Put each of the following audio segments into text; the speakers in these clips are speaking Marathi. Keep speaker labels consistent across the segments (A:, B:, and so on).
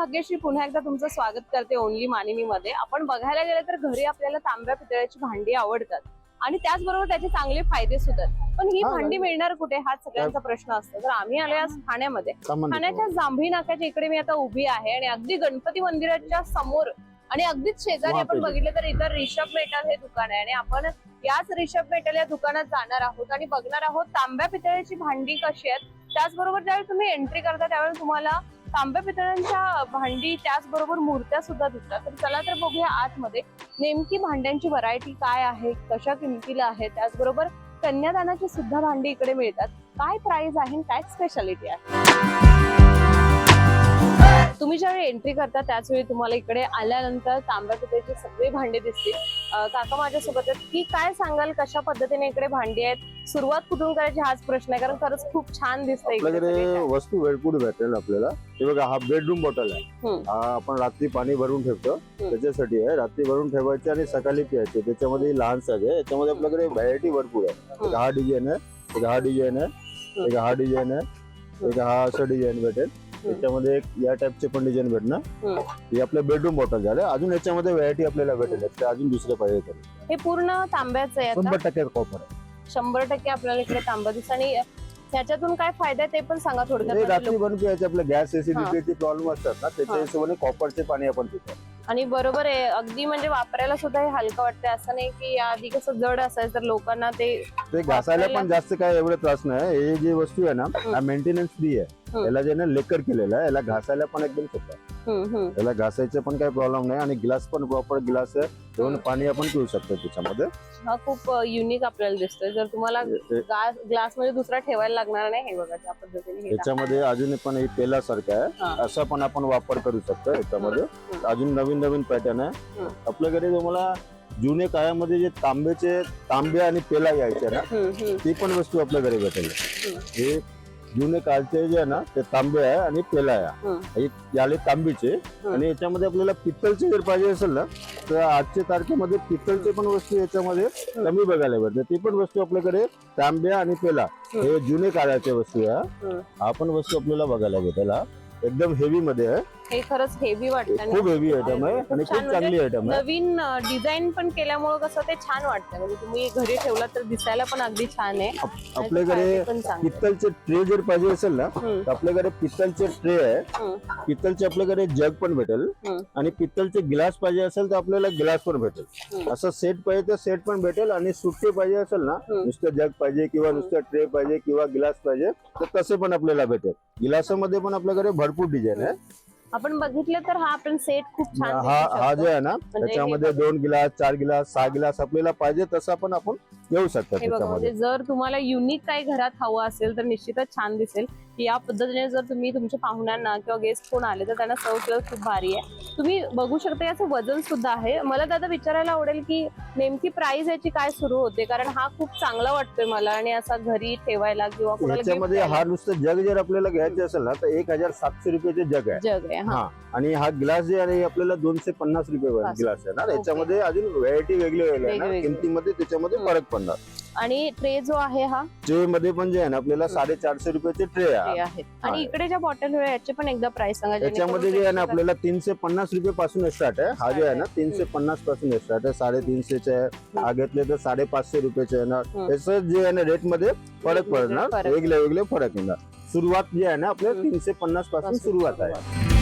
A: भाग्यश्री पुन्हा एकदा तुमचं स्वागत करते ओनली मानिनी मध्ये आपण बघायला गेलं तर घरी आपल्याला तांब्या पितळ्याची भांडी आवडतात आणि त्याचबरोबर त्याचे चांगले फायदे सुद्धा. पण ही
B: हा,
A: भांडी मिळणार कुठे? हाच सगळ्यांचा प्रश्न असतो. तर आम्ही आलोय आज ठाण्यामध्ये. ठाण्याच्या जांभळी नाक्याच्या इकडे मी आता उभी आहे आणि अगदी गणपती मंदिराच्या समोर आणि अगदीच शेजारी आपण. बघितलं तर इथं रिषभ मेटल हे दुकान आहे आणि आपण याच रिषभ मेटल या दुकानात जाणार आहोत आणि बघणार आहोत तांब्या पितळ्याची भांडी कशी आहेत. त्याचबरोबर ज्यावेळी तुम्ही एंट्री करता त्यावेळी तुम्हाला तांब्या पितळांच्या भांडी त्याचबरोबर मूर्त्या सुद्धा दिसतात तर चला तर बघूया आतमध्ये नेमकी भांड्यांची व्हरायटी काय आहे कशा किमतीला आहे त्याचबरोबर कन्यादानाची सुद्धा भांडी इकडे मिळतात. काय प्राइस आहे काय स्पेशालिटी आहे? तुम्ही ज्यावेळी एंट्री करता त्याच वेळी तुम्हाला इकडे आल्यानंतर तांब्या पितळेचे सगळी भांडी दिसतील. काका माझ्यासोबत आहेत. की काय सांगाल? कशा पद्धतीने इकडे भांडी आहेत? सुरुवात कुठून करायची हाच प्रश्न आहे. कारण खरंच खूप छान दिसतंय इकडे
B: आपल्याकडे. वस्तू वेळपूड भेटेल आपल्याला? हे बघा हा बेडरूम बॉटल आहे. हा आपण रात्री पाणी भरून ठेवतो. त्याच्यासाठी आहे. रात्री भरून ठेवायचे आणि सकाळी प्यायचे. त्याच्यामध्ये लहान साईज आहे. याच्यामध्ये आपल्याकडे व्हरायटी भरपूर आहे. एक. हा डिझाईन आहे. एक हा डिझाईन आहे. एक हा डिझाईन आहे. एक हा असं डिझाईन भेटेल. त्याच्यामध्ये या टाईपचे पण डिझाईन भेटणार. हे आपलं बेडरूम बॉटल झालं. अजून याच्यामध्ये व्हरायटी आपल्याला भेटेल. अजून दुसरे पाहिजे
A: हे पूर्ण तांब्याचं आहे
B: शंभर टक्के कॉपर आहे.
A: शंभर टक्के आपल्याला इकडे तांबा दिसत. आणि त्याच्यातून काय फायदा आहे ते पण सांगा थोडक्यात.
B: रात्री आपल्या गॅस. एसिडिटीचे प्रॉब्लेम असतात ना त्याच्या. हिशोबाने कॉपरचे पाणी आपण पितो.
A: आणि बरोबर आहे. अगदी म्हणजे वापरायला सुद्धा हे हलकं वाटतंय असं नाही की आधी कसं जड असायचं तर लोकांना ते
B: ते घासायला पण जास्त काय एवढं त्रास नाही. हे जी वस्तू आहे ना मेंटेनन्स फ्री आहे. याला जे ना लेकर केलेलं आहे याला घासायला पण एकदम सोपं आहे
A: हम्म, हम्म.
B: याला घासायचं पण काही प्रॉब्लेम नाही आणि ग्लास पण प्रॉपर ग्लास आहे दोन. पाणी आपण पिऊ शकतो त्याच्यामध्ये
A: हा खूप युनिक आपल्याला दिसतोय जर तुम्हाला ग्लासमध्ये दुसरा ठेवायला लागणार नाही हे बघा त्या पद्धतीने.
B: याच्यामध्ये अजून पण हे तेलासारखं आहे. असं पण आपण वापर करू शकतो याच्यामध्ये. अजून नवीन नवीन पॅटर्न आहे. आपल्याकडे तुम्हाला जुने काळामध्ये जे तांब्याचे तांबे आणि पेला यायचे ना ती पण वस्तू आपल्या घरी भेटेल. हे जुने काळचे जे आहे ना ते तांबे आहे आणि पेला आहे. हे. याले तांबीचे. आणि याच्यामध्ये आपल्याला पित्तलचे जर पाहिजे असेल ना तर आजच्या तारखेमध्ये पित्तलचे पण वस्तू याच्यामध्ये कमी बघायला भेटते ती पण वस्तू आपल्याकडे तांब्या आणि पेला हे. जुने काळाच्या वस्तू आहे.
A: हम्म.
B: हा पण वस्तू आपल्याला बघायला भेटेल. हा. एकदम हेवी मध्ये आहे.
A: हे खरंच हेवी वाटतं
B: खूप हेवी आयटम आहे आणि खूप चांगली आयटम आहे.
A: नवीन डिझाईन पण केल्यामुळे कसं ते छान वाटतं. म्हणजे तुम्ही घरी ठेवला तर दिसायला पण अगदी छान आहे.
B: आपल्याकडे. पित्तलचे ट्रे जर पाहिजे असेल ना तर आपल्याकडे पित्तलचे ट्रे आहे. पित्तलचे आपल्याकडे जग पण भेटेल. आणि पित्तलचे ग्लास पाहिजे असेल तर आपल्याला ग्लास पण भेटेल. असं सेट पाहिजे तर सेट पण भेटेल आणि सुट्टे पाहिजे असेल ना. नुसतं जग पाहिजे किंवा नुसतं ट्रे पाहिजे किंवा ग्लास पाहिजे तर तसे पण आपल्याला भेटेल. गिलासामध्ये पण आपल्याकडे भरपूर डिझाईन आहे.
A: आपण बघितलं तर हा आपण सेट खूप छान
B: हा हा. जे आहे ना
A: म्हणजे
B: त्याच्यामध्ये दोन गिलास चार गिलास सहा गिलास आपल्याला पाहिजे तसा पण आपण घेऊ शकतो
A: म्हणजे जर तुम्हाला युनिक काही घरात हवं असेल तर निश्चितच छान दिसेल. या पद्धतीने जर तुम्ही तुमच्या पाहुण्यांना किंवा गेस्ट कोण आले तर त्यांना सर्व केलं खूप भारी आहे तुम्ही बघू शकता याचं वजन सुद्धा आहे मला दादा विचारायला आवडेल की नेमकी प्राइस याची काय सुरू होते कारण हा खूप चांगला वाटतोय मला आणि असा घरी ठेवायला किंवा कोणाला gift
B: याच्यामध्ये
A: द्यायला.
B: हा नुसतं जग जर आपल्याला घ्यायचे असेल ना तर एक हजार सातशे रुपयाचे जग आहे
A: जग आहे हा
B: आणि हा ग्लास जे आहे आपल्याला दोनशे पन्नास रुपये. ग्लास आहे ना. याच्यामध्ये अजून व्हरायटी वेगळी वेगळी आहे ना
A: वेगवेगळी.
B: किमतीमध्ये त्याच्यामध्ये. फरक पडणार
A: आणि ट्रे जो आहे हा?
B: ट्रे मध्ये पण जे आहे ना आपल्याला साडेचारशे रुपयाचे ट्रे आहे.
A: आणि. इकडे ज्या बॉटल याचे पण एकदा प्राइस सांगा
B: त्याच्यामध्ये जे आहे ना आपल्याला तीनशे पन्नास रुपये पासून स्टार्ट आहे. हा जे आहे ना तीनशे पन्नासपासून स्टार्ट आहे. साडेतीनशेचे आहे. हा घेतले तर साडेपाचशे रुपयाचे येणार. त्याचं जे आहे ना रेटमध्ये फरक पडणार. वेगळे वेगळे फरक येणार. सुरुवात जी आहे ना आपल्याला. तीनशे
A: पन्नासपासून
B: सुरुवात आहे.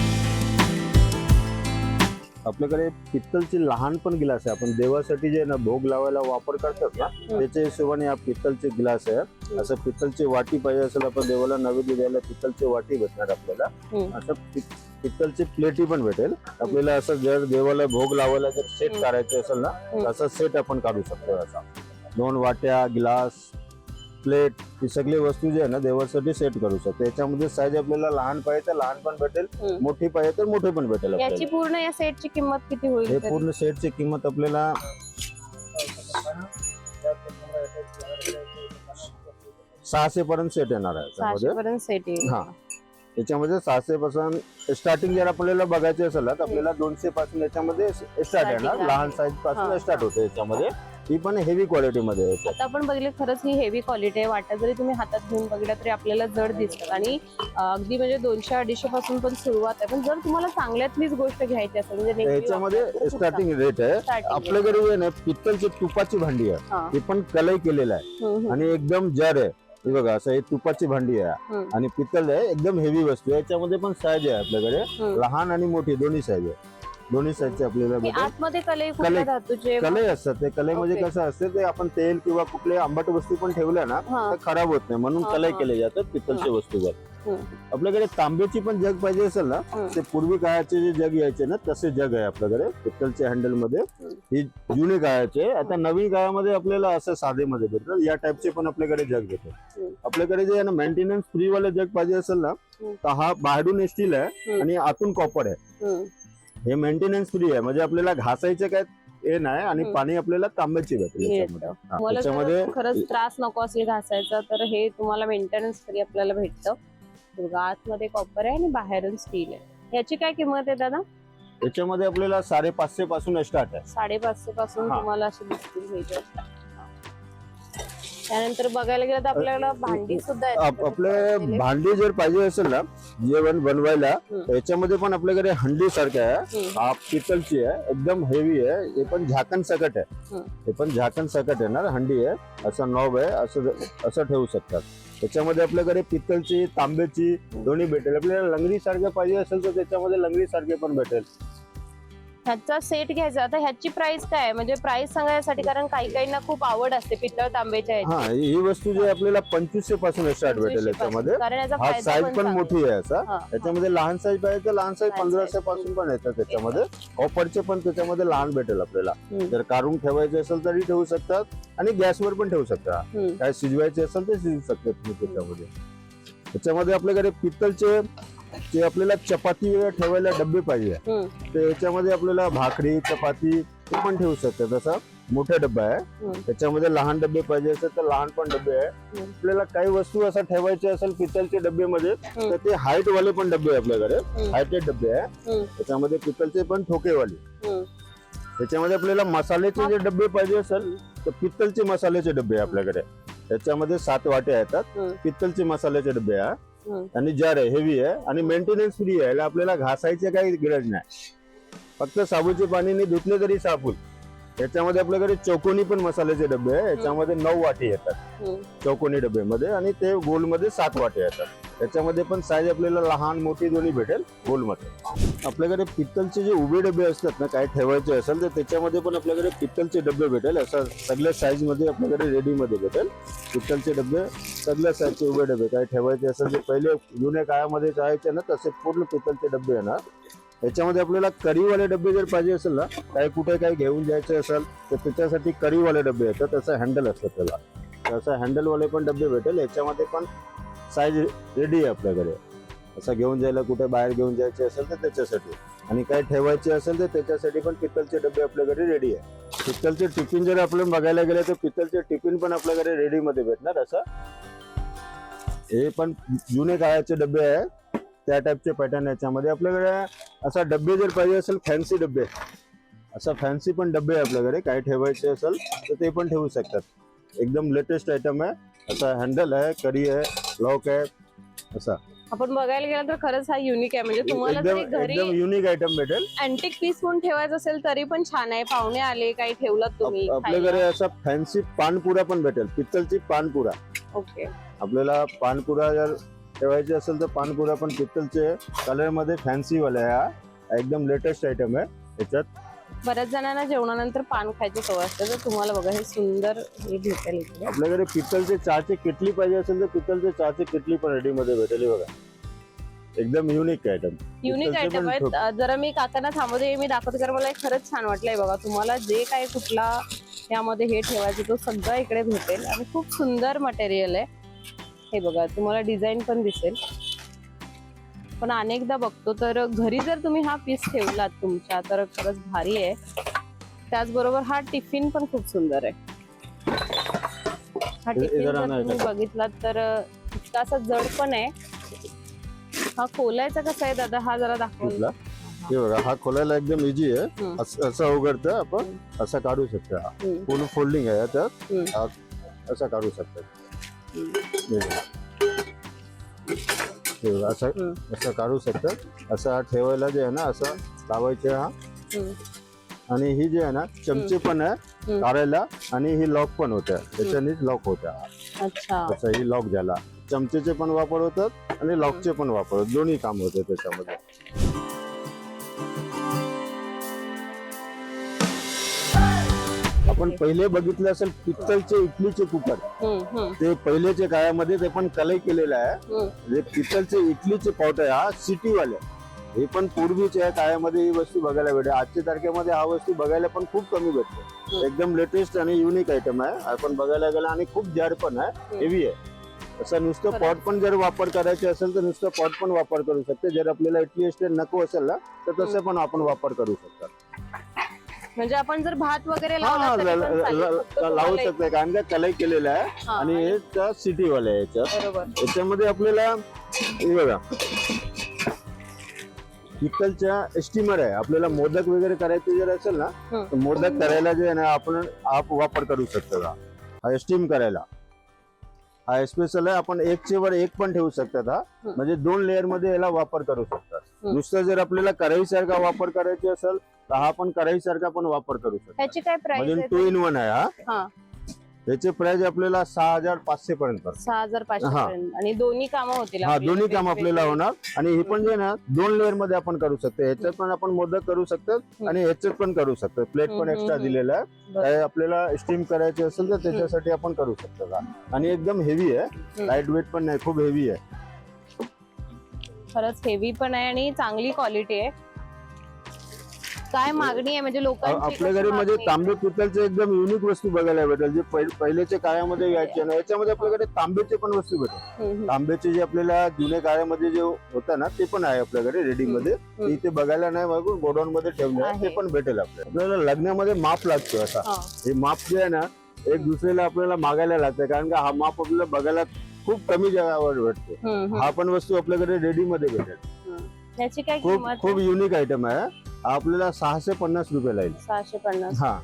B: आपल्याकडे पित्तलचे लहान पण गिलास आहे. आपण देवासाठी जे ना भोग लावायला वापर करतात ना त्याच्या हिशोबाने हा पित्तलचे गिलास आहे. असं पित्तलची वाटी पाहिजे असेल आपण देवाला नैवेद्य द्यायला पित्तलची वाटी भेटणार आपल्याला. असं पित्तलची प्लेटी पण भेटेल. आपल्याला असं जर देवाला भोग लावायला जर सेट. करायचे असेल ना असं सेट आपण काढू शकतो. असा दोन वाट्या ग्लास प्लेट ही सगळी वस्तू जी आहे ना देवासाठी सेट करू शकतो याच्यामध्ये साईज आपल्याला लहान पाहिजे तर लहान पण भेटेल
A: हम्म.
B: मोठी पाहिजे तर मोठे पण भेटेल
A: याची
B: आपल्याला
A: पूर्ण या सेटची किंमत किती होईल
B: हे
A: तरी?
B: पूर्ण सेटची किंमत आपल्याला सहाशे पर्यंत सेट येणार आहे
A: सहाशे
B: त्यामध्ये
A: पर्यंत सेट येईल
B: हा त्याच्यामध्ये सहाशे पासून स्टार्टिंग जर आपल्याला बघायचे असेल ना तर आपल्याला दोनशे पासून याच्यामध्ये स्टार्ट
A: Starting
B: येणार
A: आहे.
B: लहान साईज
A: हा.
B: पासून स्टार्ट होते याच्यामध्ये ही पण हेवी क्वालिटी मध्ये आहे.
A: आता आपण बघितलं खरंच ही हेवी क्वालिटी आहे वाटा जरी तुम्ही हातात घेऊन बघितलं तरी आपल्याला जड दिसतात आणि अगदी म्हणजे दोनशे अडीचशे पासून पण सुरुवात आहे पण जर तुम्हाला चांगल्यातलीच गोष्ट घ्यायची असेल म्हणजे
B: याच्यामध्ये स्टार्टिंग रेट आहे. आपल्याकडे ना पित्तलची तुपाची भांडी आहे
A: हा.
B: ती पण कलई केलेलं आहे. आणि एकदम जड आहे हे बघा असं हे तुपाची भांडी आहे. आणि पित्तल आहे एकदम हेवी वस्तू आहे याच्यामध्ये पण साईज आहे आपल्याकडे. लहान आणि मोठी दोन्ही साईज आहे दोन्ही साईजचे आपल्याला
A: हे
B: भेटेल
A: आतमध्ये कलई कुठल्या
B: कलई-
A: धातूचे
B: कलई असतात ते कलईमध्ये
A: Okay.
B: कसं असते ते आपण तेल किंवा कुठले आंबट वस्तू पण ठेवल्या ना
A: हा.
B: तर खराब होत नाही म्हणून
A: हा,
B: कलई
A: हा.
B: केले जातात पित्तलच्या वस्तूवर. आपल्याकडे तांब्याची पण जग पाहिजे असेल ना. ते पूर्वी काळाचे जे जग यायचे ना तसे जग आहे आपल्याकडे पित्तलच्या
A: हँडलमध्ये.
B: ही जुने काळाचे आता नवीन काळामध्ये आपल्याला असं साधेमध्ये भेटतात या टाईपचे पण आपल्याकडे जग भेटतात. आपल्याकडे जे आहे ना मेंटेनन्स फ्री वाले जग पाहिजे असेल ना. तर हा बाहेरून स्टील आहे. आणि आतून कॉपर आहे
A: हम्म.
B: हे मेंटेनन्स फ्री आहे म्हणजे आपल्याला घासायचे काय हे नाही आणि. पाणी आपल्याला तांब्याची भेटेल
A: मिळतं.
B: याच्यामध्ये हा,
A: तुम्हाला
B: त्याच्यामध्ये
A: जर खरंच त्रास नको असेल घासायचा तर हे तुम्हाला मेंटेनन्स फ्री आपल्याला भेटतं बघा, आतमध्ये कॉपर आहे आणि बाहेरून स्टील आहे याची काय किंमत आहे दादा
B: याच्यामध्ये आपल्याला साडेपाचशे पासून स्टार्ट आहे
A: साडेपाचशे पासून
B: हा.
A: तुम्हाला असे दिसतील हे. त्यानंतर बघायला गेलं तर आपल्याला भांडी सुद्धा
B: आप- आपले भांडी जर पाहिजे असेल ना जेवण बनवायला याच्यामध्ये पण आपल्याकडे हंडी सारखं आहे. हा पितलची आहे एकदम हेवी आहे. हे पण झाकण सकट आहे. हे पण झाकण सकट आहे ना हंडी आहे. असं नॉब आहे असं असं ठेवू शकतात. त्याच्यामध्ये आपल्याकडे पित्तलची तांब्याची दोन्ही भेटेल. आपल्याला लंगडी सारखे पाहिजे असेल तर त्याच्यामध्ये लंगडी सारखे पण भेटेल.
A: ह्याचा सेट घ्यायचा आता ह्याची प्राइस काय आहे? म्हणजे प्राइस सांगायसाठी कारण काही काहींना खूप आवड असते पितळ तांब्याच्या ह्याची.
B: हा वस्तू जी आपल्याला पंचवीसशे पासून स्टार्ट भेटेल
A: 25
B: याच्यामध्ये.
A: कारण याचा
B: हा
A: फायदा
B: साईज
A: पण
B: पण
A: चांगला
B: मोठी आहे असा
A: हा,
B: त्याच्यामध्ये लहान साईज पाहिजे तर लहान साईज
A: लहान
B: पंधराशे
A: size.
B: पासून पण येतात त्याच्यामध्ये ऑफरचे पण त्याच्यामध्ये लहान भेटेल आपल्याला
A: हम्म.
B: जर काढून ठेवायचे असेल तरी ठेवू शकतात आणि गॅसवर पण ठेवू शकता
A: हम्म.
B: काय शिजवायचे असेल ते शिजू शकतात तुम्ही त्याच्यामध्ये त्याच्यामध्ये आपल्याकडे पित्तलचे जे आपल्याला चपाती ठेवायला डबे पाहिजे. तर याच्यामध्ये आपल्याला भाकरी चपाती ते पण ठेवू शकतात असा मोठा डब्बा आहे. त्याच्यामध्ये लहान डबे पाहिजे असेल तर लहान पण डबे आहे. आपल्याला काही वस्तू असं ठेवायचे असेल पितलच्या डब्यामध्ये
A: हम्म.
B: तर ते हाईट वाले पण डबे आहे आपल्याकडे. हायटेड डबे आहे. त्याच्यामध्ये पितलचे पण ठोकेवाले. त्याच्यामध्ये आपल्याला मसाल्याचे जे डबे पाहिजे असेल तर पित्तलचे मसाल्याचे डबे आहे आपल्याकडे त्याच्यामध्ये सात वाटे येतात. पित्तलचे मसाल्याचे डबे आहे. आणि जार आहे हेवी आहे आणि मेंटेनन्स फ्री आहे याला आपल्याला घासायची काही गरज नाही. फक्त साबूचे पाणीने धुतले तरी साबून. याच्यामध्ये आपल्याकडे चौकोनी पण मसाल्याचे डबे आहे याच्यामध्ये नऊ वाटे येतात. चौकोनी डब्यामध्ये आणि ते गोलमध्ये सात वाटे येतात. त्याच्यामध्ये पण साईज आपल्याला लहान मोठी दोन्ही भेटेल गोलमध्ये आपल्याकडे पित्तलचे जे उभे डबे असतात ना काय ठेवायचे असेल तर त्याच्यामध्ये पण आपल्याकडे पित्तलचे डबे भेटेल. असं सगळ्या साईजमध्ये आपल्याकडे रेडीमध्ये भेटेल. पित्तलचे डबे सगळ्या साईजचे उभे डबे काय ठेवायचे असेल ते पहिले जुन्या काळामध्ये जायचे ना तसे पूर्ण पित्तलचे डबे येणार. याच्यामध्ये आपल्याला करीवाले डबे जर पाहिजे असेल ना काही कुठे काही घेऊन जायचे असेल तर त्याच्यासाठी करीवाले डबे येतात. तसं हँडल असतं त्याला. तसं हँडलवाले पण डबे भेटेल. याच्यामध्ये पण साईज रेडी आहे आपल्याकडे. असं घेऊन जायला कुठे बाहेर घेऊन जायचे असेल तर त्याच्यासाठी. आणि काय ठेवायचे असेल तर त्याच्यासाठी पण पित्तलचे डबे आपल्याकडे रेडी आहे. पित्तलचे टिफिन जर आपण बघायला गेले तर पित्तलचे टिफिन पण आपल्याकडे रेडीमध्ये भेटणार असं. हे पण जुने काळाचे डबे आहे त्या टाईपचे पॅटर्न याच्यामध्ये आपल्याकडे असा डबे जर पाहिजे असेल फॅन्सी डबे असा फॅन्सी पण डबे आहे आपल्याकडे. काय ठेवायचे असेल तर ते पण ठेवू शकतात. एकदम लेटेस्ट आयटम आहे. असा हँडल आहे कडी आहे. लॉक आहे असा.
A: आपण बघायला गेलं तर खरंच हा युनिक आहे. म्हणजे तुम्हाला
B: एकदम
A: घरी
B: युनिक आयटम भेटेल.
A: अँटिक पीस म्हणून ठेवायचं असेल तरी पण छान आहे. पाहुणे आले काही ठेवलं तुम्ही
B: आप- आपल्याकडे असा फॅन्सी पानपुरा पण भेटेल. पित्तलची पानपुरा
A: ओके.
B: आपल्याला पानपुरा जर ठेवायचे असेल तर पानपुरा पण पित्तलचे कलरमध्ये फॅन्सी वाला आहे हा एकदम लेटेस्ट आयटम आहे. याच्यात
A: बऱ्याच जणांना जेवणानंतर पान खायची सवय असते तर तुम्हाला बघा हे सुंदर हे भेटेल इकडे.
B: आपल्याकडे पित्तलचे चहाची किटली पाहिजे असेल तर पित्तलचे चहाची किटली पण रेडी मध्ये भेटेल बघा. एकदम युनिक आयटम
A: युनिक आयटम आहेत. जरा मी काकांना थांबवते मी दाखवते कारण मला खरंच छान वाटलंय बघा. तुम्हाला जे काय कुठला यामध्ये हे ठेवायचं तो सगळं इकडे भेटेल. आणि खूप सुंदर मटेरियल आहे. हे बघा तुम्हाला डिझाईन पण दिसेल. पण अनेकदा बघतो तर घरी जर तुम्ही हा पीस ठेवलात तुमच्या तर खरंच भारी आहे. त्याचबरोबर हा टिफिन पण खूप सुंदर आहे. हा टिफिन
B: जरा
A: तुम्ही? बघितलात तर इतका असा जड पण आहे. हा खोलायचा कसा आहे दादा? हा जरा दाखवला
B: हे बघा हा खोलायला एकदम इझी आहे. असं उघडतं आपण असं काढू शकतो. पूर्ण फोल्डिंग आहे त्यात असं काढू शकतो. असं. असं काढू शकतं. असं हा ठेवायला जे आहे ना असं लावायचे हा. आणि ही जी आहे ना चमचे पण आहे. काढायला आणि ही लॉक पण होत्या त्याच्यानेच लॉक होत्या
A: अच्छा.
B: असं ही लॉक झाला. चमचेचे पण वापर होतात आणि लॉकचे पण वापर दोन्ही काम होते त्याच्यामध्ये. आपण पहिले बघितले असेल पित्तलचे इडलीचे कुकर. ते पहिलेच्या काळामध्ये ते पण कलई केलेलं आहे.
A: हम्म.
B: म्हणजे पित्तलचे इडलीचे पॉट आहे हा सिटीवाले. हे पण पूर्वीच्या काळामध्ये ही वस्तू बघायला भेटते. आजच्या तारखेमध्ये हा वस्तू बघायला पण खूप कमी भेटते. एकदम लेटेस्ट आणि युनिक आयटम आहे. आपण बघायला गेला आणि खूप जाड पण आहे. हेवी आहे. असं नुसतं. पॉट पण जर वापर करायचे असेल तर नुसतं पॉट पण वापर करू शकते. जर आपल्याला इडली स्टेट नको असेल ना तर तसं पण आपण वापर करू शकतो.
A: म्हणजे आपण जर भात वगैरे
B: हा
A: तरी पण चालेल. फक्त
B: लावू
A: तुम्हाला
B: शकते. कारण का कलई केलेलं आहे
A: हा,
B: आणि हे त्या सिटीवाले आहे याच्यात.
A: बरोबर.
B: याच्यामध्ये आपल्याला हे बघा. पित्तलच्या एस्टिमर आहे. आपल्याला मोदक वगैरे करायचे जर असेल ना. तर मोदक करायला जे आहे ना आपण आप वापर करू शकतो का हा स्टीम करायला. हा स्पेशल आहे. आपण एकचे वर एक पण ठेवू शकतात हा. म्हणजे दोन लेअरमध्ये याला वापर करू शकतात. नुसतं जर आपल्याला कढई सारखा वापर करायचे असेल तर हा पण कढई सारखा पण वापर करू शकतो.
A: ह्याची काय प्राइस
B: म्हणजे टू इन वन आहे हा?
A: हा.
B: याचे प्राइस आपल्याला सहा हजार पाचशे पर्यंत.
A: सहा हजार पाचशे
B: हा.
A: पर्यंत. आणि दोन्ही कामं होतील
B: हा दोन्ही काम आपल्याला. होणार. आणि हे पण जे ना दोन लेअरमध्ये आपण करू शकतो. ह्याच्यात पण आपण मोदक करू शकतो आणि ह्याच्यात पण करू शकतो. प्लेट पण एक्स्ट्रा. दिलेला आहे.
A: बरं.
B: काय आपल्याला स्टीम करायचे असेल तर त्याच्यासाठी आपण करू शकतो का? आणि एकदम हेवी आहे. लाइट वेट पण नाही खूप हेवी आहे.
A: खरंच हेवी पण आहे आणि चांगली क्वालिटी आहे. काय मागणी आहे? म्हणजे लोकांची
B: आपल्या
A: कशी
B: घरी म्हणजे? तांबे पितलचे एकदम युनिक वस्तू बघायला भेटेल. जे पहि- पहिलेच्या काळामध्ये यायचे ना याच्यामध्ये आपल्याकडे तांब्याचे पण वस्तू भेटेल. तांब्याचे जे आपल्याला जुन्या काळामध्ये जे होतं ना ते पण आहे आपल्याकडे रेडी मध्ये ते इथे बघायला नाही बघून गोडाऊन मध्ये ठेवले. ते. पण भेटेल आपल्याला. आपल्याला लग्नामध्ये माप लागतो असा.
A: हा.
B: माप जे आहे ना एक दुसऱ्याला आपल्याला मागायला लागतं कारण का हा माप आपल्याला बघायला खूप कमी जगावर भेटतो. हा पण वस्तू आपल्याकडे रेडी मध्ये भेटेल खूप खूप युनिक आयटम आहे आपल्याला सहाशे पन्नास रुपये येईल
A: सहाशे पन्नास
B: हा.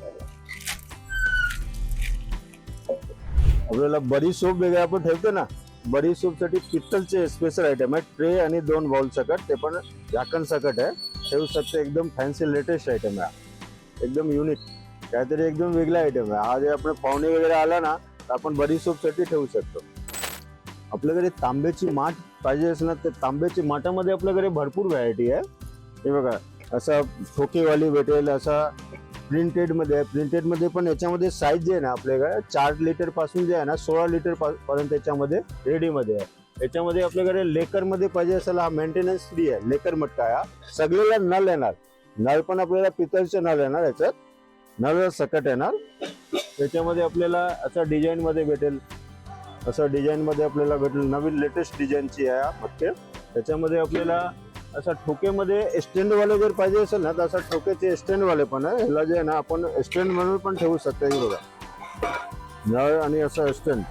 B: आपल्याला बडी सोप वगैरे आपण ठेवतो ना बडी सोपसाठी पित्तलचे स्पेशल आयटम आहे ट्रे आणि दोन बाउल सकट ते पण झाकण सकट आहे. ठेवू शकते एकदम फॅन्सी लेटेस्ट आयटम आहे. एकदम युनिक काहीतरी एकदम वेगळा आयटम आहे. हा जे आपण पाहुणे वगैरे आला ना तर आपण बडी सोपसाठी ठेवू शकतो. आपल्याकडे तांब्याची माठ पाहिजे असेल ना तर तांब्याची माठामध्ये आपल्याकडे भरपूर व्हरायटी आहे. हे बघा असा ठोकेवाली भेटेल असा प्रिंटेडमध्ये आहे प्रिंटेडमध्ये पण याच्यामध्ये साईज जे आहे ना आपल्याकडे चार लिटरपासून जे आहे ना सोळा लिटर पर्यंत याच्यामध्ये रेडीमध्ये आहे. याच्यामध्ये आपल्याकडे लेकरमध्ये पाहिजे असेल हा मेंटेनन्स फ्री आहे. लेकर मटका हा. सगळ्याला नळ येणार. नळ पण आपल्याला पितळचे नळ येणार याच्यात. नळ सकट येणार. त्याच्यामध्ये आपल्याला असं डिझाईनमध्ये भेटेल. असं डिझाईनमध्ये आपल्याला भेटेल नवीन लेटेस्ट डिझाईनची आहे हा मटके. त्याच्यामध्ये आपल्याला असं ठोकेमध्ये स्टँड वाले जर पाहिजे असेल ना तर असं ठोकेचे स्टँड वाले पण आहे. ह्याला जे आहे ना आपण स्टँड म्हणून पण ठेवू शकतो हे बघा. नळ आणि असं स्टँड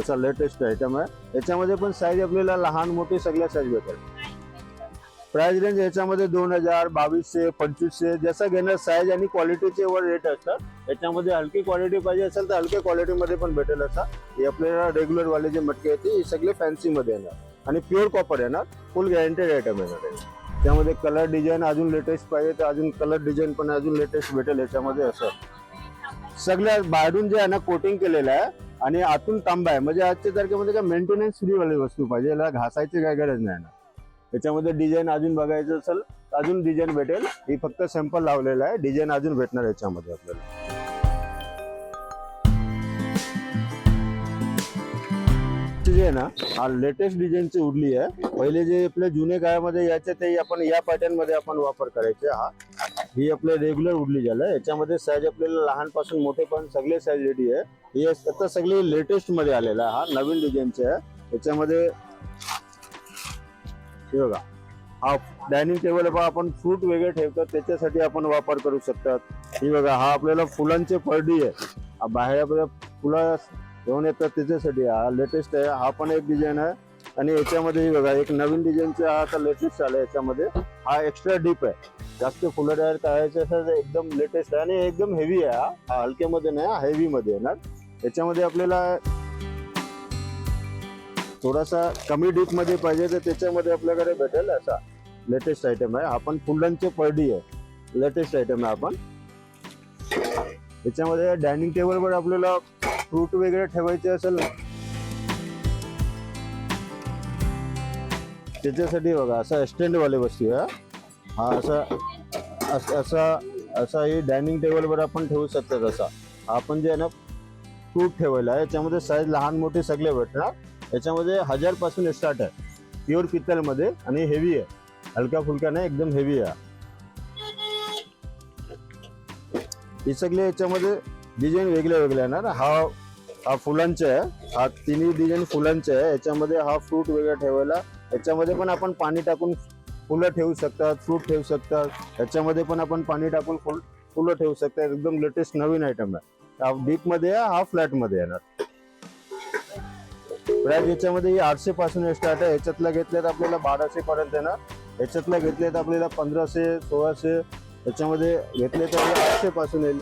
B: असा लेटेस्ट आयटम आहे याच्यामध्ये पण साईज आपल्याला लहान मोठी सगळ्या साईज भेटेल. प्राइस रेंज याच्यामध्ये दोन हजार बावीसशे पंचवीसशे जसं घेणार साईज आणि क्वालिटीचे वर रेट असतात. याच्यामध्ये हलकी क्वालिटी पाहिजे असेल तर हलक्या क्वालिटीमध्ये पण भेटेल असा. हे आपल्याला रेग्युलर वाले जे मटके आहेत ते सगळे फॅन्सीमध्ये येणार. आणि प्युअर कॉपर येणार फुल गॅरंटेड आयटम येणार आहे. त्यामध्ये कलर डिझाईन अजून लेटेस्ट पाहिजे तर अजून कलर डिझाईन पण अजून लेटेस्ट भेटेल याच्यामध्ये असं. सगळ्या बाहेरून जे आहे ना कोटिंग केलेलं आहे आणि आतून तांबा आहे. म्हणजे आजच्या तारखेमध्ये काय मेंटेनन्स फ्रीवाली वस्तू पाहिजे याला घासायची काय गरज नाही ना. याच्यामध्ये डिझाईन अजून बघायचं असेल तर अजून डिझाईन भेटेल. ही फक्त सॅम्पल लावलेलं आहे डिझाईन अजून भेटणार याच्यामध्ये आपल्याला. आहे ना हा लेटेस्ट डिझाईनची उडली आहे. पहिले जे आपल्या जुने काळामध्ये याचे ते आपण या पॅटर्नमध्ये आपण वापर करायचे हा. ही आपल्या रेग्युलर उडली झालं याच्यामध्ये साईज आपल्याला लहानपासून पण सगळे साईज रेडी आहे. ही आता सगळे लेटेस्टमध्ये आलेला आहे हा नवीन डिझाईनचे आहे. याच्यामध्ये हे बघा. हा डायनिंग टेबल बघा आपण फ्रूट वेगळे ठेवतात त्याच्यासाठी आपण वापर करू शकतात. ही बघा हा आपल्याला फुलांचे परडी आहे. बाहेर आपल्या फुला घेऊन येतात त्याच्यासाठी. हा लेटेस्ट आहे. हा पण एक डिझाईन आहे. आणि याच्यामध्ये बघा एक नवीन डिझाईनचा हा आता लेटेस्ट आला याच्यामध्ये. हा एक्स्ट्रा डीप आहे. जास्त फुलं तयार करायचं एकदम लेटेस्ट आहे. आणि एकदम हेवी आहे हा. हलक्यामध्ये नाही हेवीमध्ये मध्ये येणार. याच्यामध्ये आपल्याला थोडासा कमी डीपमध्ये पाहिजे तर त्याच्यामध्ये आपल्याकडे भेटेल असा लेटेस्ट आयटम आहे. आपण फुलांचे पर्डी आहे. लेटेस्ट आयटम आहे आपण याच्यामध्ये डायनिंग टेबलवर आपल्याला फ्रूट वगैरे ठेवायचे असेल ना त्याच्यासाठी बघा असा स्टँड वाले वस्तू हा. हा असा असा असा ही डायनिंग टेबलवर आपण ठेवू शकतात असा आपण जे आहे ना फ्रूट ठेवायला आहे याच्यामध्ये साईज लहान मोठे सगळे भेटणार. याच्यामध्ये हजारपासून स्टार्ट आहे. प्युअर पित्तलमध्ये आणि हेवी आहे. हलका फुलका नाही एकदम हेवी आहे. हे सगळे याच्यामध्ये डिझाईन वेगळे वेगळे येणार. हा हा फुलांचे आहे. हा तिन्ही डिझाईन फुलांचे आहे. याच्यामध्ये हा फ्रूट वेगळा ठेवायला. याच्यामध्ये पण आपण पाणी टाकून फुलं ठेवू शकतात फ्रूट ठेवू शकतात. याच्यामध्ये पण आपण पाणी टाकून फुल फुलं ठेवू शकतात. एकदम लेटेस्ट नवीन आयटम आहे. हा डीप आहे हा फ्लॅटमध्ये येणार. प्राईज याच्यामध्ये ही आठशे पासून स्टार्ट आहे. याच्यातला घेतल्यात आपल्याला बाराशे पर्यंत येणार. याच्यातला घेतल्यात आपल्याला पंधराशे सोळाशे. याच्यामध्ये घेतले तर आठशे पासून येईल.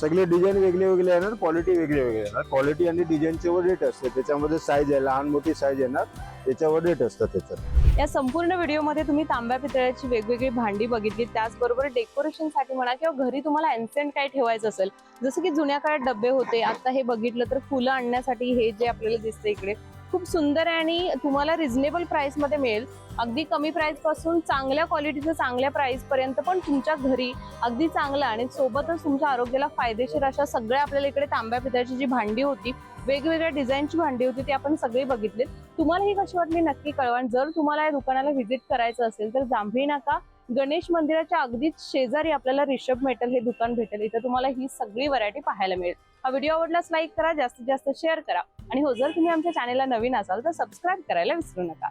B: सगळे डिझाईन वेगळे वेगळे येणार क्वालिटी वेगळी वेगळी येणार. क्वालिटी आणि डिझाईनचे वर रेट असते. त्याच्यामध्ये साईज आहे लहान मोठी साईज येणार. त्याच्यावर रेट असतात त्याच्यात
A: या संपूर्ण व्हिडिओमध्ये तुम्ही तांब्या पितळ्याची वेगवेगळी भांडी बघितली. त्याचबरोबर डेकोरेशनसाठी म्हणा किंवा घरी तुम्हाला एन्सेंट काय ठेवायचं असेल जसं की जुन्या काळात डबे होते. आता हे बघितलं तर फुलं आणण्यासाठी हे जे आपल्याला दिसतं इकडे खूप सुंदर आहे आणि तुम्हाला रिझनेबल प्राईसमध्ये मिळेल. अगदी कमी प्राईसपासून चांगल्या क्वालिटीचं चांगल्या प्राईसपर्यंत पण तुमच्या घरी अगदी चांगलं आणि सोबतच तुमच्या आरोग्याला फायदेशीर अशा सगळ्या आपल्याला इकडे तांब्या पितळ्याची जी भांडी होती वेगवेगळ्या डिझाईनची भांडी होती ती आपण सगळी बघितली तुम्हाला ही कशी वाटली नक्की कळवा जर तुम्हाला या दुकानाला व्हिजिट करायचं असेल तर जांभळी नाका गणेश मंदिराच्या अगदीच शेजारी आपल्याला रिषभ मेटल हे दुकान भेटेल. इथं तुम्हाला ही सगळी व्हरायटी पाहायला मिळेल. हा व्हिडिओ आवडल्यास लाईक करा जास्तीत जास्त शेअर करा. आणि हो जर तुम्ही आमच्या चॅनेलला नवीन असाल तर सबस्क्राईब करायला विसरू नका.